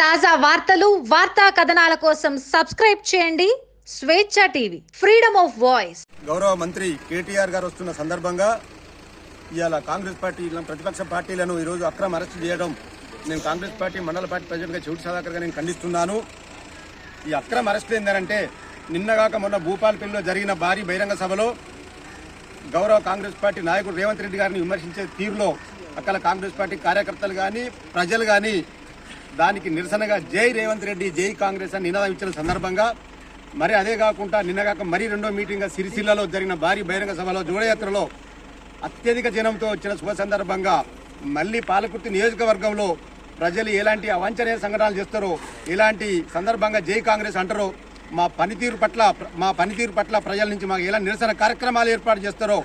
తాజా వార్తలు వార్తా కథనాల కోసం సబ్స్క్రైబ్ చేయండి. స్వేచ్ఛ టీవీ ఫ్రీడమ్ ఆఫ్ వాయిస్. గౌరవ మంత్రి కేటీఆర్ గారు వస్తున్న సందర్భంగా ఇవాళ కాంగ్రెస్ పార్టీ ప్రతిపక్ష పార్టీలను ఈరోజు అక్రమ అరెస్ట్ చేయడం నేను కాంగ్రెస్ పార్టీ మండల పార్టీ ప్రెసిడెంట్గా చెవిటి సుధాకర్గా నేను ఖండిస్తున్నాను. ఈ అక్రమ అరెస్ట్ ఏంటంటే నిన్నగాక మొన్న భూపాలపల్లిలో జరిగిన భారీ బహిరంగ సభలో గౌరవ కాంగ్రెస్ పార్టీ నాయకుడు రేవంత్ రెడ్డి గారిని విమర్శించే తీరులో అక్కడ కాంగ్రెస్ పార్టీ కార్యకర్తలు కానీ ప్రజలు కానీ దానికి నిరసనగా జై రేవంత్ రెడ్డి జై కాంగ్రెస్ అని నినాదం ఇచ్చిన సందర్భంగా మరి అదే కాకుండా నిన్నగాక మరీ రెండో మీటింగ్ సిరిసిల్లలో జరిగిన భారీ బహిరంగ సభలో జోడయాత్రలో అత్యధిక జనంతో వచ్చిన శుభ సందర్భంగా మళ్ళీ పాలకుర్తి నియోజకవర్గంలో ప్రజలు ఎలాంటి అవాంఛనీయ సంఘటనలు చేస్తారో ఎలాంటి సందర్భంగా జై కాంగ్రెస్ అంటారో మా పనితీరు పట్ల మా పనితీరు పట్ల ప్రజల నుంచి మాకు ఎలా నిరసన కార్యక్రమాలు ఏర్పాటు చేస్తారో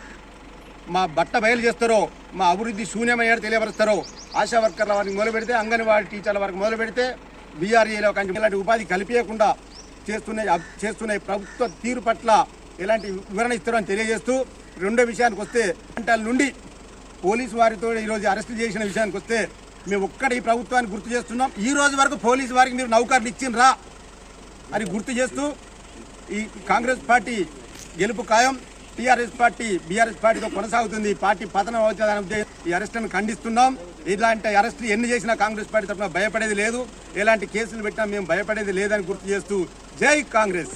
మా బట్ట బయలు చేస్తారో మా అభివృద్ధి శూన్యమయ్యాడు తెలియపరుస్తారో ఆశా వర్కర్ల వారికి మొదలు పెడితే అంగన్వాడీ టీచర్ల వరకు మొదలు పెడితే బీఆర్ఏలో కంటే ఇలాంటి ఉపాధి కల్పించకుండా చేస్తున్న చేస్తున్న ప్రభుత్వ తీరు పట్ల ఎలాంటి వివరణ ఇస్తారో అని తెలియజేస్తూ రెండో విషయానికి వస్తే గంటల నుండి పోలీసు వారితో ఈరోజు అరెస్టు చేసిన విషయానికి వస్తే మేము ఒక్కటి ఈ ప్రభుత్వాన్ని గుర్తు చేస్తున్నాం. ఈ రోజు వరకు పోలీసు వారికి మీరు నౌకర్లు ఇచ్చిండ్రా? అని గుర్తు చేస్తూ ఈ కాంగ్రెస్ పార్టీ గెలుపు ఖాయం. టీఆర్ఎస్ పార్టీ బీఆర్ఎస్ పార్టీతో కొనసాగుతుంది. పార్టీ పతనం అవుతుందని ఈ అరెస్టును ఖండిస్తున్నాం. ఇలాంటి అరెస్టులు ఎన్ని చేసినా కాంగ్రెస్ పార్టీ తరఫున భయపడేది లేదు. ఎలాంటి కేసులు పెట్టినా మేము భయపడేది లేదని గుర్తు చేస్తూ జై కాంగ్రెస్.